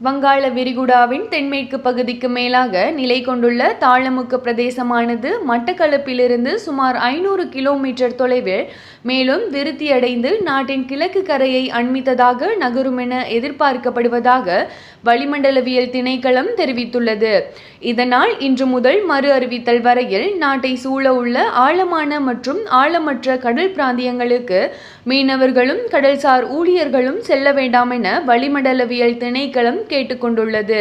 வங்காள விரிகுடாவின் தென்மேற்கு பகுதிக்கு மேலாக நிலை கொண்டுள்ள தாளமுக்கு பிரதேசமானது மட்டக்களப்பிலிருந்து சுமார் ஐநூறு கிலோமீட்டர் தொலைவில் மேலும் விருத்தியடைந்து நாட்டின் கிழக்கு கரையை அண்மித்ததாக நகரும் என எதிர்பார்க்கப்படுவதாக வளிமண்டலவியல் திணைக்களம் தெரிவித்துள்ளது. இதனால் இன்று முதல் மறு அறிவித்தல் வரையில் நாட்டை சூழ உள்ள ஆழமான மற்றும் ஆழமற்ற கடல் பிராந்தியங்களுக்கு மீனவர்களும் கடல்சார் ஊழியர்களும் செல்ல வேண்டாம் என வளிமண்டலவியல் திணைக்களம் கேட்டுக்கொண்டுள்ளது.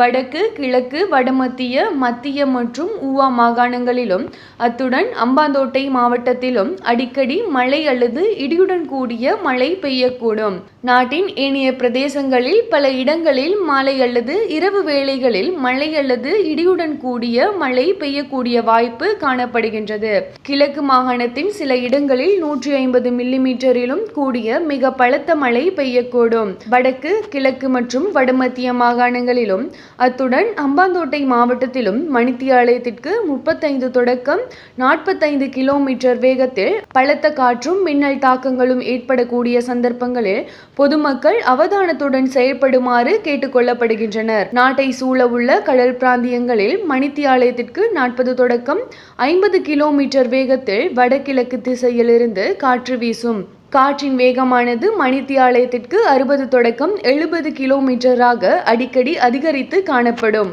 வடக்கு கிழக்கு வடமத்திய மத்திய மற்றும் ஊவா மாகாணங்களிலும் அத்துடன் அம்பாந்தோட்டை மாவட்டத்திலும் அடிக்கடி மழை அல்லது இடியுடன் கூடிய மழை பெய்யக்கூடும். நாட்டின் ஏனைய பிரதேசங்களில் பல இடங்களில் மாலை அல்லது இரவு வேளைகளில் மழை அல்லது இடியுடன் கூடிய மழை பெய்யக்கூடிய வாய்ப்பு காணப்படுகின்றது. கிழக்கு மாகாணத்தின் சில இடங்களில் நூற்றி ஐம்பது மில்லிமீட்டரிலும் கூடிய மிக பலத்த மழை பெய்யக்கூடும். வடக்கு கிழக்கு மற்றும் வடமத்திய மாகாணங்களிலும் அத்துடன் அம்பாந்தோட்டை மாவட்டத்திலும் மணித்தியாலயத்திற்கு முப்பத்தைந்து தொடக்கம் நாற்பத்தைந்து கிலோமீட்டர் வேகத்தில் பலத்த காற்றும் மின்னல் தாக்கங்களும் ஏற்படக்கூடிய சந்தர்ப்பங்களில் பொதுமக்கள் அவதானத்துடன் செயல்படுமாறு கேட்டுக்கொள்ளப்படுகின்றனர் நாட்டை சூழ உள்ள கடல் பிராந்தியங்களில் மணித்தியாலயத்திற்கு நாற்பது தொடக்கம் ஐம்பது கிலோமீட்டர் வேகத்தில் வடகிழக்கு திசையிலிருந்து காற்று வீசும். காற்றின் வேகமானது மணித்தியாலயத்திற்கு அறுபது தொடக்கம் எழுபது கிலோமீட்டராக அடிக்கடி அதிகரித்து காணப்படும்.